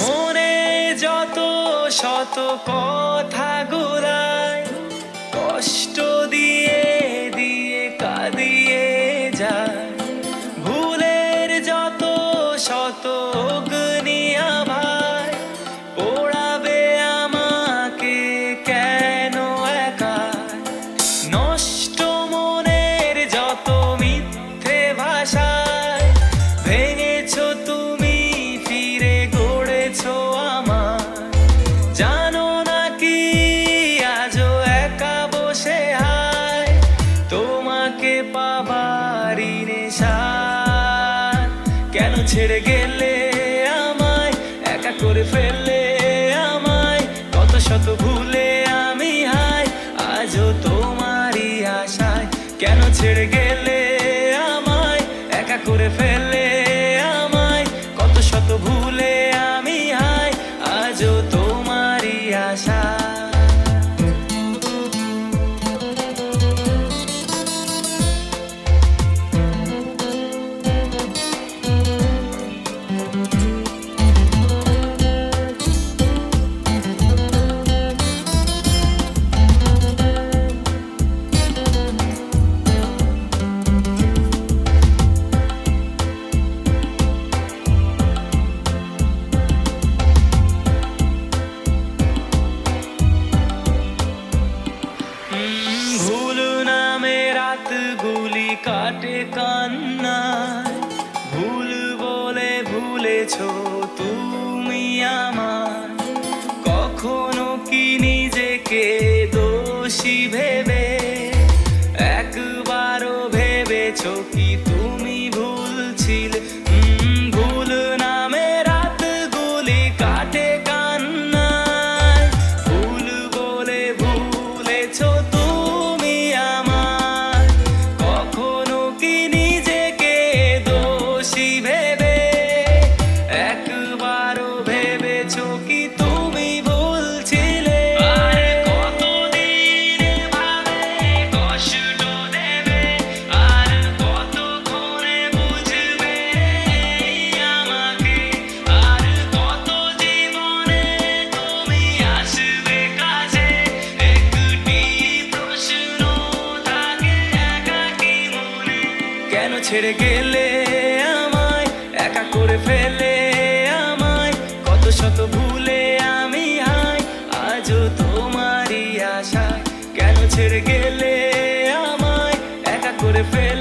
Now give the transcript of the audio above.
মনে যত শত কথা গোড়ায় কষ্ট দিয়ে দিয়ে কাঁদিয়ে যায়। ভুলের যত শত ছেড়ে গেলে আমায়, একা করে ফেললে আমায়, কত শত ভুলে আমি হাই আজও তোমারই আশায়। কেন ছেড়ে গেলে আমায়, একা করে ফেললে আমায়, কত শত ভুলে আমি হাই আজও তোমারই কাটে কান্নায় ভুল বলে ভুলেছ ছেড়ে গেলে আমায়, একা করে ফেলে আমায়। কত শত ভুলে আমি আই আজও তোমারই আশা কেন ছেড়ে গেলে আমায়, একা করে ফেলে